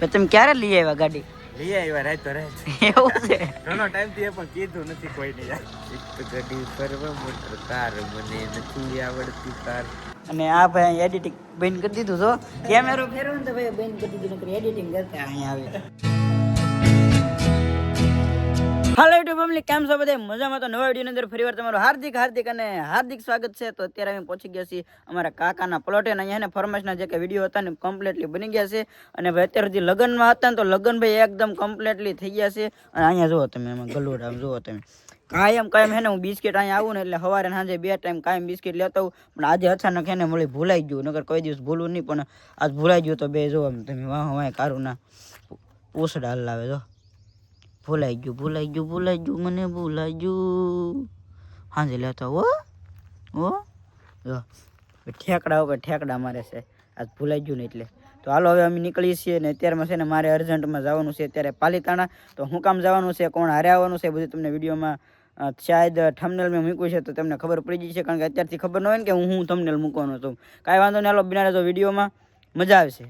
તો તમે ક્યારે લઈ આવ્યા ગાડી? લઈ આવ્યા રાત તો રાત. એવું છે? ઘણો ટાઈમથી પણ કીધું નથી કોઈને એક ગાડી ફરવ મોટર કાર મને નથી આવડતી કાર. અને આ ભાઈ એડિટિંગ બંધ કરી દીધું તો કેમેરો ફેરવો ને તો ભાઈ બંધ કરી દીધું એડિટિંગ કરતા અહીંયા આવે. હાલો યુટ્યુબ ફેમિલી કેમ છો બધા? મજામાં તો નવા વિડીયોની અંદર ફરીવાર તમારું હાર્દિક હાર્દિક અને હાર્દિક સ્વાગત છે. તો અત્યારે અમે પહોંચી ગયા છીએ અમારા કાકાના પ્લોટે અને અહીંયા ફરમાશના જે કે વીડિયો હતા ને કમ્પ્લીટલી બની ગયા છે. અને ભાઈ અત્યારે સુધી લગ્નમાં હતા ને, તો લગ્ન ભાઈ એકદમ કમ્પ્લીટલી થઈ ગયા છે. અને અહીંયા જુઓ તમે, એમાં ગલુડ આમ જુઓ તમે. કાયમ કાયમ હે ને, હું બિસ્કિટ અહીંયા આવું ને, એટલે સવારે સાંજે બે ટાઈમ કાયમ બિસ્કિટ લેતા હોઉં પણ આજે અચાનક એને મળી ભૂલાઈ ગયું. નગર કોઈ દિવસ ભૂલું નહીં, પણ આજ ભૂલાઈ ગયું તો બે જો તમે. વાહ વાહ કારું ના પૂછડા હલાવે જો. ભૂલાઈ ગયું ભૂલાઈ ગયું ભૂલાઈ ગયું, મને ભૂલાઈ ગયું. હાંજે લેતો ઓ ઓ ઠેકડા વગર ઠેકડા મારે છે. આજ ભૂલાઈ ગયું ને એટલે. તો હાલો, હવે અમે નીકળીએ છીએ ને અત્યારમાં છે ને મારે અર્જન્ટમાં જવાનું છે અત્યારે પાલિતાણા. તો હું કામ જવાનું છે, કોણ હારે આવવાનું છે બધું તમને વિડીયોમાં શાયદ થંબનેલ મેં મૂક્યું છે, તો તમને ખબર પડી જશે કારણ કે અત્યારથી ખબર ન હોય ને કે હું હું થંબનેલ મૂકવાનો છું. કાંઈ વાંધો નહીં, હાલો, બિનારે તો વિડીયોમાં મજા આવશે.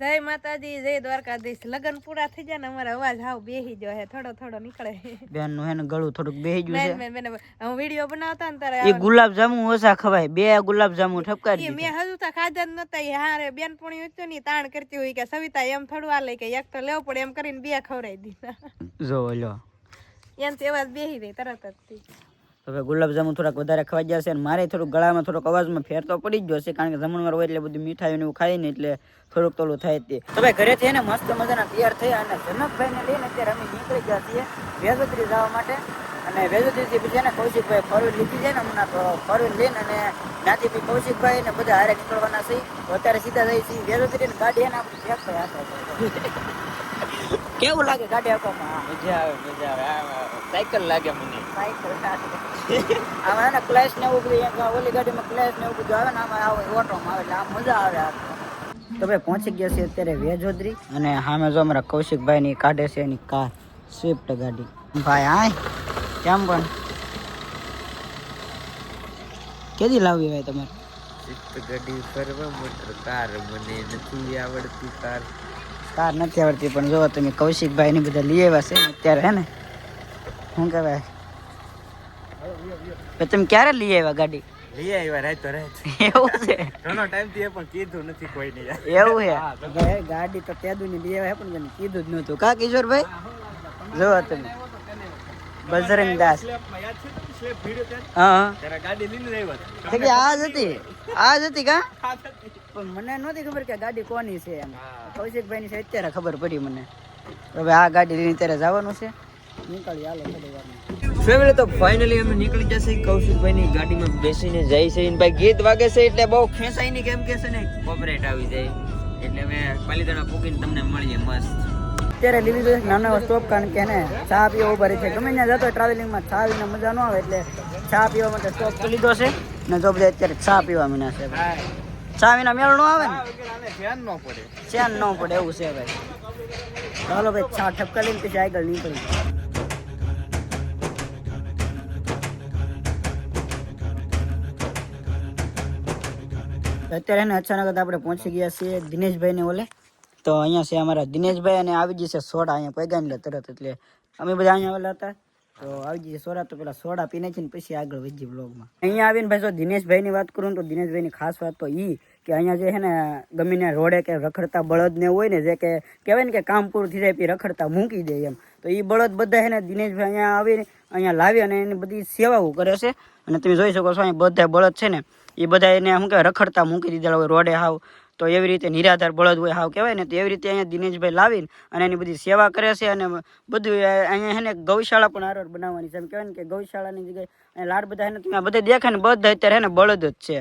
જય માતાજી જય દ્વારકાધીશ. લગન પૂરા થઈ જાય ને અમારો અવાજ હાવ બેહી ગયો હે થોડો થોડો નીકળે. બેનનું હેને ગળું થોડુંક બેહી ગયું છે. મેં મેં હું વીડિયો બનાવતા ને એ ગુલાબ જામુ ઓછા ખવાય. બે ગુલાબ જામુ ઠપકારી મેં હજુ તો ખાધા જ નતા. એ હારે બેન પણ હતું ની તાણ કરતી હોય કે સવિતા એમ થોડું આ લઈ કે એક તો લેવો પડે એમ કરીને બે ખવરાઈ દીધા. જો લ્યો. એમ તો અવાજ બેહી રહી તરત જ હવે ગુલાબજાંબુ થોડાક વધારે ખવાઈ જશે અને મારે થોડુંક ગળામાં થોડોક અવાજમાં ફેર તો પડી જ જશે કારણ કે જમણવાર હોય એટલે બધું મીઠાઈ ને એવું ખાઈ ને એટલે થોડુંક તોલું થાય તે. તો ભાઈ ઘરે થઈને મસ્ત મજાના તૈયાર થયા અને જનકભાઈને લઈને અત્યારે અમે નીકળી ગયા છીએ વેજોત્રી જવા માટે. અને વેજોત્રીથી પછી એને કૌશિકભાઈ ફરવી લીધી છે ને હમણાં તો ફરવી લઈને અને ત્યાંથી પછી કૌશિકભાઈ ને બધા હારે નીકળવાના છે. તો અત્યારે સીધા જઈએ છીએ ને ગાડી એને આપણે ચેક કરી કેવું લાગે ગાડી આપવામાં? મજા આવે મજા આવે. સાયકલ લાગે મને. આમાં એને ને ક્લેશ ને એવું બધું ઓલી ગાડીમાં ક્લેશ ને એવું બધું આવે ને આમાં આવે ઓટોમાં આવે એટલે આમ મજા આવે આ. તો ભાઈ પહોંચી ગયા છે અત્યારે વેજોદરી અને સામે જો અમારા કૌશિકભાઈ ની કાઢે છે એની કાર સ્વિફ્ટ ગાડી. ભાઈ હાય કેમ પણ? કેદી લાવવી ભાઈ તમારે? સ્વિફ્ટ ગાડી ફરવા મોટર કાર મને નથી આવડતી કાર. કાર નથી આવડતી પણ જો તમે કૌશિકભાઈ ને બધા લઈ આવ્યા છે ને અત્યારે હે ને? શું કહેવાય? તમે ક્યારે લઈ આવ્યા ગાડી? લઈ આવ્યા રાત તો રાત એવું છે? ઘણો ટાઈમથી પણ કીધું નથી કોઈને એવું હે ગાડી તો તેદુની લઈ આવ્યા પણ કીધું જ નહોતું. કા કિશોરભાઈ? જો તમે. બજરંગ દાસ. હા. આ જ હતી. આ જ હતી કા? મને નહોતી ખબર કે ગાડી કોની છે એમ. કૌશિકભાઈ અત્યારે ખબર પડી મને. હવે આ ગાડી લઈને અત્યારે જવાનું છે. નીકળી તો ફાઇનલી અમે નીકળી જશે કૌશિકભાઈ ની ગાડીમાં બેસીને જાય છે. ભાઈ ગીત વાગે છે એટલે બહુ ખેંચાયની કેમ કે છે ને કોપરેટ આવી જાય. એટલે અમે પાલીતાણા પૂકીને તમને મળીએ. મસ્ત. અત્યારે તો એક નાનો એવો કારણ કે એને ચા પીવા ઊભા રહી છે. ગમે ત્યાં જતો ટ્રાવેલિંગમાં ચા પીને મજા ન આવે એટલે ચા પીવા માટે સ્ટોપ લીધો છે. ને જો બધા અત્યારે ચા પીવા મીના છે ચા વિના મેળ ન આવે ને? ચેન ન પડે, એવું છે ભાઈ. ચાલો ભાઈ, ચા ઠપકા લઈને પછી આગળ નીકળી અત્યારે એને અચાનક આપણે પહોંચી ગયા છીએ દિનેશભાઈને ઓલે. તો અહીંયા છે અમારા દિનેશભાઈ અને આવી જશે સોડા, અહીંયા પૈગા ને તરત એટલે અમે બધા અહીંયા આવેલા હતા. તો આવી જશે સોડા, તો પેલા સોડા પી નાખીને પછી આગળ વધી બ્લોગમાં અહીંયા આવીને ભાઈ જો દિનેશભાઈ ની વાત કરું તો દિનેશભાઈ ની ખાસ વાત તો ઈ કે અહીંયા જે છે ને ગમીને રોડે કે રખડતા બળદ ને હોય ને જે કે કહેવાય ને કે કામ પૂરું થઈ જાય પછી રખડતા મૂકી દે એમ. તો એ બળદ બધા છે ને દિનેશભાઈ અહીંયા આવીને અહીંયા લાવી અને એની બધી સેવાઓ કરે છે. અને તમે જોઈ શકો છો અહીંયા બધા બળદ છે ને એ બધા એને શું કહેવાય રખડતા મૂકી દીધેલા હોય રોડે હાવ. તો એવી રીતે નિરાધાર બળદ હોય હાવ કહેવાય ને, તો એવી રીતે અહીંયા દિનેશભાઈ લાવીને અને એની બધી સેવા કરે છે અને બધું અહીંયા છે ગૌશાળા પણ આરોર બનાવવાની છે. એમ કહેવાય ને કે ગૌશાળાની જગ્યાએ લાડ બધા છે ને બધા દેખાય ને, બધા અત્યારે છે બળદ જ છે.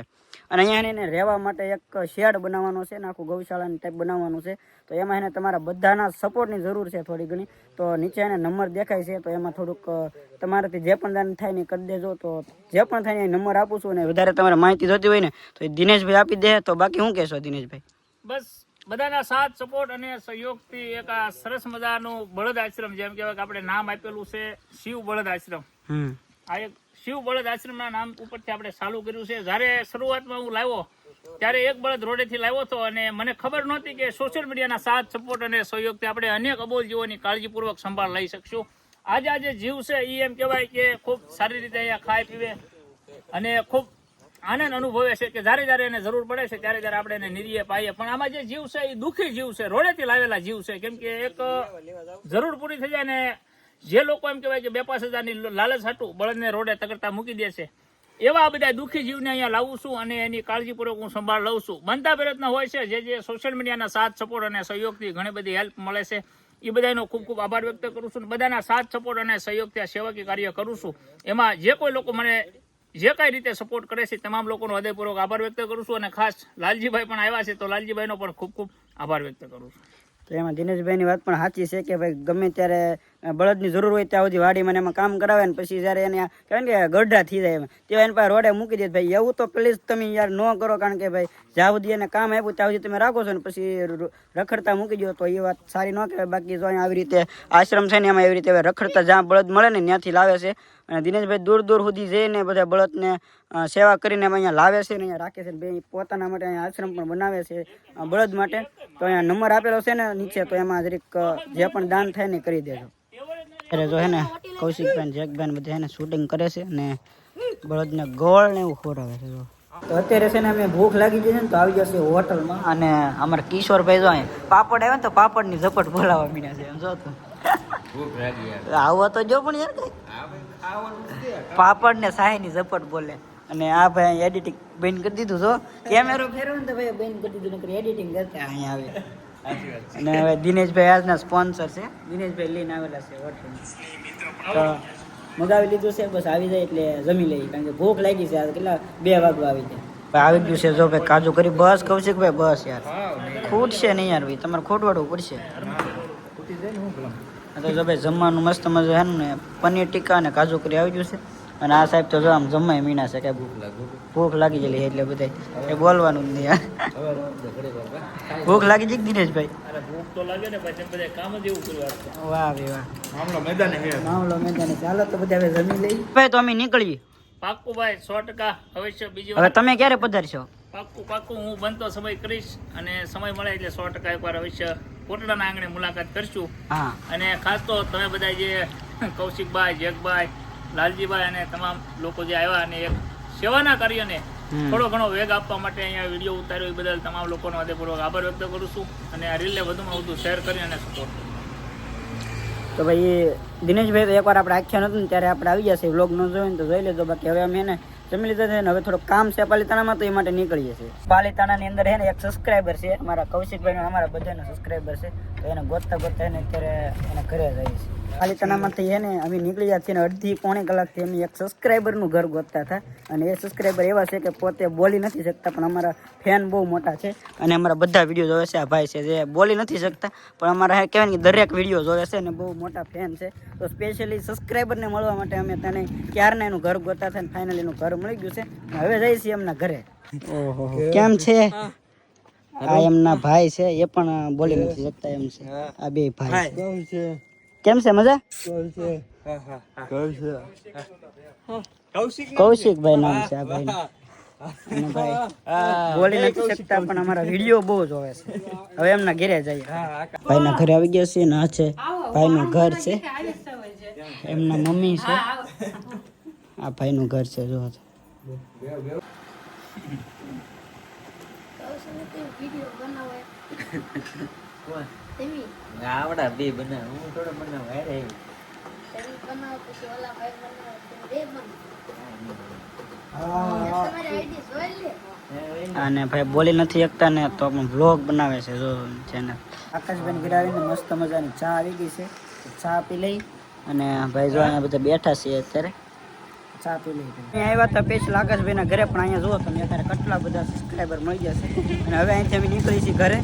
અને અહીંયા એને રહેવા માટે એક શેડ બનાવવાનો છે ને આખું ગૌશાળાની ટાઈપ બનાવવાનું છે. તો એમાં એને તમારા બધાના સપોર્ટની જરૂર છે થોડી ઘણી. તો નીચે એને નંબર દેખાય છે તો એમાં થોડુંક તમારાથી જે પણ દાન થાય ને કરી દેજો. તો જે પણ થાય ને એ નંબર આપું છું અને વધારે તમારે માહિતી જોતી હોય ને તો એ દિનેશભાઈ આપી દે. તો બાકી શું કહેશો દિનેશભાઈ? બસ બધાના સાથ સપોર્ટ અને સહયોગથી એક આ સરસ મજાનું બળદ આશ્રમ જેમ કહેવાય કે આપણે નામ આપેલું છે શિવ બળદ આશ્રમ. આ એક શિવ બળદ આશ્રમના નામ ઉપરથી આપણે ચાલુ કર્યું છે. જ્યારે શરૂઆતમાં હું લાવ્યો, ત્યારે એક બળદ રોડેથી લાવ્યો હતો અને મને ખબર નહોતી કે સોશિયલ મીડિયાના સાથ સપોર્ટ અને સહયોગથી આપણે અનેક અબોલ જીવોની કાળજીપૂર્વક સંભાળ લઈ શકશું. આજે આજે જીવ છે એ એમ કહેવાય કે ખૂબ સારી રીતે અહીંયા ખાય પીવે અને ખૂબ આનંદ અનુભવે છે કે જ્યારે જ્યારે એને જરૂર પડે છે, ત્યારે ત્યારે આપણે એને નિરીએ પાઈએ. પણ આમાં જે જીવ છે એ દુઃખી જીવ છે, રોડેથી લાવેલા જીવ છે. કેમ કે એક જરૂર પૂરી થઈ જાય ને જે લોકો એમ કહેવાય કે બે પાંચ હજારની લાલચ હતું બળદને રોડે તકડતા મૂકી દે છે, એવા બધા દુઃખી જીવને અહીંયા લાવું છું અને એની કાળજીપૂર્વક હું સંભાળ લઉં છું. બનતા પ્રયત્ન હોય છે, જે જે સોશિયલ મીડિયાના સાથ સપોર્ટ અને સહયોગથી ઘણી બધી હેલ્પ મળે છે. એ બધાનો ખૂબ ખૂબ આભાર વ્યક્ત કરું છું બધાના સાથ સપોર્ટ અને સહયોગથી આ સેવાકી કાર્ય કરું છું. એમાં જે કોઈ લોકો મને જે કઈ રીતે સપોર્ટ કરે છે તમામ લોકોનો હૃદયપૂર્વક આભાર વ્યક્ત કરું છું અને ખાસ લાલજીભાઈ પણ આવ્યા છે, તો લાલજીભાઈનો પણ ખૂબ ખૂબ આભાર વ્યક્ત કરું છું. તો એમાં દિનેશભાઈની વાત પણ સાચી છે કે ભાઈ ગમે ત્યારે બળદની જરૂર હોય ત્યાં સુધી વાડી મને એમાં કામ કરાવે ને પછી જ્યારે એને કારણ કે ગઢડા થઈ જાય એમ. તે એને પાસે રોડે મૂકી દે ભાઈ. એવું તો પ્લીઝ તમે યાર ન કરો કારણ કે ભાઈ, જ્યાં સુધી એને કામ આપ્યું ત્યાં સુધી તમે રાખો છો ને પછી રખડતા મૂકી દો તો એ વાત સારી ન કહેવાય. બાકી જો આવી રીતે આશ્રમ છે ને એમાં એવી રીતે રખડતા જ્યાં બળદ મળે ને ત્યાંથી લાવે છે. અને દિનેશભાઈ દૂર દૂર સુધી જઈને બધા બળદને સેવા કરીને અહીંયા લાવે છે ને અહીંયા રાખે છે બે પોતાના માટે અહીંયા આશ્રમ પણ બનાવે છે બળદ માટે. તો અહીંયા નંબર આપેલો છે ને નીચે તો એમાં જરીક જે પણ દાન થાય ને કરી દેજો. અત્યારે જો હે ને કૌશિકભાઈ જેકભાઈ બધા હે ને શૂટિંગ કરે છે અને બળદને ગોળ ને એવું ખોરાવે છે જો. તો અત્યારે છે ને અમે ભૂખ લાગી જશે ને તો આવી જશે હોટલમાં અને અમારા કિશોરભાઈ જો અહીંયા પાપડ આવ્યા ને તો પાપડની ઝપટ બોલાવવા મીડ્યા છે એમ જો તો. ભૂખ આવો તો જો પણ યાર પાપડ ને સાહીની ઝપટ બોલે. અને આ ભાઈ એડિટિંગ બેન કરી દીધું છો કેમેરો ફેરવો ને તો ભાઈ બેન કરી દીધું નકર એડિટિંગ કરતા અહીંયા આવે. અને હવે દિનેશભાઈ આજના સ્પોન્સર છે. દિનેશભાઈ લઈને આવેલા છે હોટલ તો મગાવી લીધું છે બસ આવી જાય એટલે જમી લઈએ કારણ કે ભૂખ લાગી છે આજે કેટલા બે વાગવા આવી જાય. ભાઈ આવી ગયું છે જો ભાઈ કાજુ કરી બસ કૌશિકભાઈ બસ યાર. ખૂટશે નહીં યાર ભાઈ તમારે ખોટવાડવું પડશે. તો જો ભાઈ જમવાનું મસ્ત મજા છે ને પનીર ટીકા અને કાજુ કરી આવી ગયું છે. અને આ સાહેબ તો જો આમ જમાય મીના છે કે ભૂખ ભૂખ લાગી ગયેલી એટલે બધા એ બોલવાનું જ નહીં ભૂખ લાગી જઈ દિનેશભાઈ? ભાઈ ભૂખ તો લાગે ને પછી બધા કામ જ એવું કર્યું વાહ ભાઈ વાહ. મામલો મેદાને ચાલો તો બધા હવે જમી લઈ ભાઈ તો અમે નીકળીએ. પાક્કું ભાઈ સો ટકા. અવશ્ય બીજી હવે વાર તમે ક્યારે પધારશો? પાક્કું પાક્કું હું બનતો સમય કરીશ અને સમય મળે એટલે સો ટકા એકવાર અવશ્ય કોટડાના આંગણે મુલાકાત કરશું. હા. અને ખાસ તો તમે બધા જે કૌશિકભાઈ જગભાઈ લાલજીભાઈ અને તમામ લોકો જે આવ્યા અને એક સેવાના કાર્યને. થોડો ઘણો વેગ આપવા માટે અહીંયા વીડિયો ઉતાર્યો એ બદલ તમામ લોકોનો હૃદયપૂર્વક આભાર વ્યક્ત કરું છું અને આ રીલને વધુમાં વધુ શેર કરી અને સપોર્ટ તો ભાઈ દિનેશભાઈ તો એકવાર આપણે આખ્યા નતું ને ત્યારે આપણે આવી જશે. વ્લોગ ન જોઈએ ને તો જોઈ લેજો. બાકી હવે અમે એને જમી લીધા છે ને હવે થોડું કામ છે પાલિતાણામાં, તો એ માટે નીકળીએ છીએ. પાલિતાણાની અંદર છે ને એક સબસ્ક્રાઈબર છે, અમારા કૌશિકભાઈ અમારા બધાનો સબસ્ક્રાઈબર છે, તો એને ગોતતા ગોતતા એને અત્યારે એને ઘરે જઈએ છીએ. પાલિતાણામાંથી એને અમે નીકળી ગયા છીએ અડધી પોણી કલાકથી અમે એક સબસ્ક્રાઈબરનું ઘર ગોતતા હતા. અને એ સબસ્ક્રાઈબર એવા છે કે પોતે બોલી નથી શકતા, પણ અમારા ફેન બહુ મોટા છે. અને અમારા બધા વીડિયો જોવે છે, આ ભાઈ છે જે બોલી નથી શકતા, પણ અમારા કહેવાય કે દરેક વીડિયો જોવે છે ને બહુ મોટા ફેન છે. તો સ્પેશિયલી સબસ્ક્રાઈબરને મળવા માટે અમે તને ક્યારના એનું ઘર ગોતા હતા અને ફાઇનલી એનું ઘર મળી ગયું છે. હવે જઈએ છીએ એમના ઘરે. કેમ છે? આ એમના ભાઈ છે એ પણ બોલી નથી શકતા એમ છે. આ બે ભાઈ કેમ છે મજા? કૌશિકભાઈ નામ છે આ ભાઈ. ભાઈ બોલી નથી શકતા પણ અમારા વીડિયો બહુ જોવે છે. હવે એમના ઘરે જઈએ. ભાઈના ઘરે આવી ગયા છે ને આ છે ભાઈનું ઘર છે. એમના મમ્મી છે. આ ભાઈનું ઘર છે જો આવડા બે બનાવ હું થોડો બનાવ હારે અને ભાઈ બોલી નથી શકતા ને તો પણ વ્લોગ બનાવે છે જો ચેનલ આકાશભાઈ ગિરાવી ને મસ્ત મજાની ચા આવી ગઈ છે. ચા પી લઈ. અને ભાઈ જો અહીંયા બધા બેઠા છે અત્યારે. પી લઈ અહીંયા આવ્યા હતા સ્પેશિયલ આકાશભાઈના ઘરે પણ અહીંયા જુઓ તમે અત્યારે કેટલા બધા સબસ્ક્રાઈબર મળી જશે. અને હવે અહીંથી અમે નીકળી છીએ ઘરે.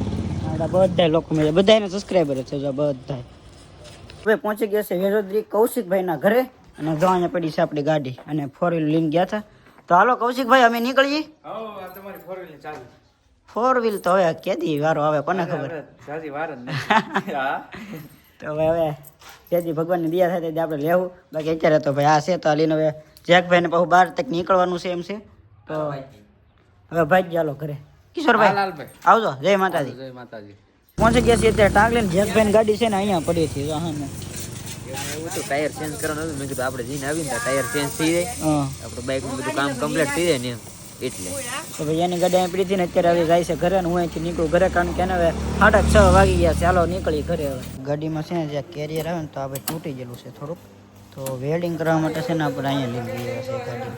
બધા લોકો મળે બધાને સબસ્ક્રાઈબર છે જો બધા હવે પહોંચી ગયા છે વેજોદરી કૌશિકભાઈના ઘરે. અને જો અહીંયા પડી છે આપણી ગાડી. અને ફોર વ્હીલ લઈને ગયા હતા. તો હાલો કૌશિકભાઈ અમે નીકળીએ. ફોર વ્હીલ તો હવે કેદી વારો આવે કોને ખબર? તો હવે હવે જેથી ભગવાનની દયા થાય તેથી આપણે લેવું. બાકી અત્યારે તો ભાઈ આ છે તો હાલીને હવે જેકભાઈને પાછું બહાર તક નીકળવાનું છે એમ છે. તો હવે ભાઈ ચાલો ઘરે. કિશોરભાઈ આવજો. જય માતાજી. જય માતાજી. પહોંચી ગયા છીએ અત્યારે ટાંકલીને. જેસભાઈ ગાડી છે ને અહીંયા પડી હતી હા ને એવું તો ટાયર ચેન્જ કરવાનું હતું. મેં કીધું આપણે જઈને આવીને ટાયર ચેન્જ થઈ જાય. આપણું બાઇકનું બધું કામ કમ્પ્લીટ થઈ જાય ને એમ. એટલે. તો ભાઈ એની ગાડી અહીં પડી હતી ને અત્યારે હવે જાય છે ઘરે ને હું અહીંથી નીકળું ઘરે. કારણ કે એને હવે સાડા છ વાગી ગયા છે. હાલો નીકળી ઘરે હવે. ગાડીમાં છે ને જે કેરિયર આવે ને તો આ ભાઈ તૂટી ગયેલું છે થોડુંક. તો વેલ્ડિંગ કરવા માટે છે ને આપણે અહીંયા લઈ ગયા છે ગાડી.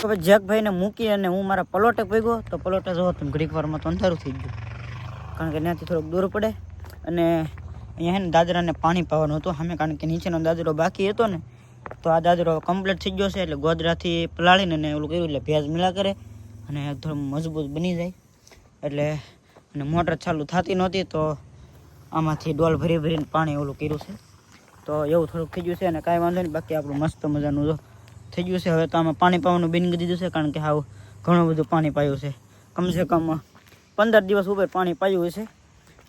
પછી જગભાઈને મૂકી અને હું મારા પલોટે ભેગો તો પલોટે જો તમે ઘડીક વારમાં તો અંધારું થઈ ગયું. કારણ કે ત્યાંથી થોડુંક દૂર પડે અને અહીંયા હે ને દાદરાને પાણી પાવાનું હતું સામે, કારણ કે નીચેનો દાદરો બાકી હતો ને, તો આ દાદરો કમ્પ્લીટ થઈ ગયો છે, એટલે ગોદરાથી પલાળીને ઓલું કર્યું, એટલે ભેજ મિલા કરે અને થોડું મજબૂત બની જાય. એટલે અને મોટર ચાલુ થતી નહોતી તો આમાંથી ડોલ ભરી ભરીને પાણી ઓલું કર્યું છે. તો એવું થોડુંક થઈ ગયું છે અને કાંઈ વાંધો નહીં, બાકી આપણું મસ્ત મજાનું જો થઈ ગયું છે. હવે તો આમાં પાણી પાવાનું બિન દીધું છે કારણ કે હાવ ઘણું બધું પાણી પાયું છે. કમસે કમ પંદર દિવસ ઉપર પાણી પાયું છે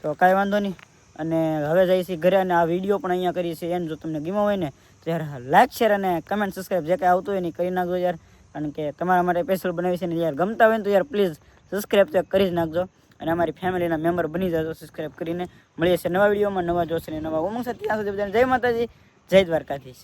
તો કાંઈ વાંધો નહીં. અને હવે જઈએ છીએ ઘરે અને આ વીડિયો પણ અહીંયા કરીએ છીએ. એને જો તમને ગીમો હોય ને, ત્યારે યાર લાઈક, શેર અને કમેન્ટ સબસ્ક્રાઈબ જે કાંઈ આવતું હોય ને કરી નાખજો યાર. કારણ કે તમારા માટે સ્પેશિયલ બનાવી છે ને, યાર ગમતા હોય ને તો યાર પ્લીઝ સબસ્ક્રાઈબ તો કરી જ નાખજો. અને અમારી ફેમિલીના મેમ્બર બની જજો સબસ્ક્રાઈબ કરીને મળીએ છીએ નવા વિડીયોમાં, નવા જોશે નવા ઉમંગ સાથે ત્યાં સુધી બધાને જય માતાજી, જય દ્વારકાધીશ.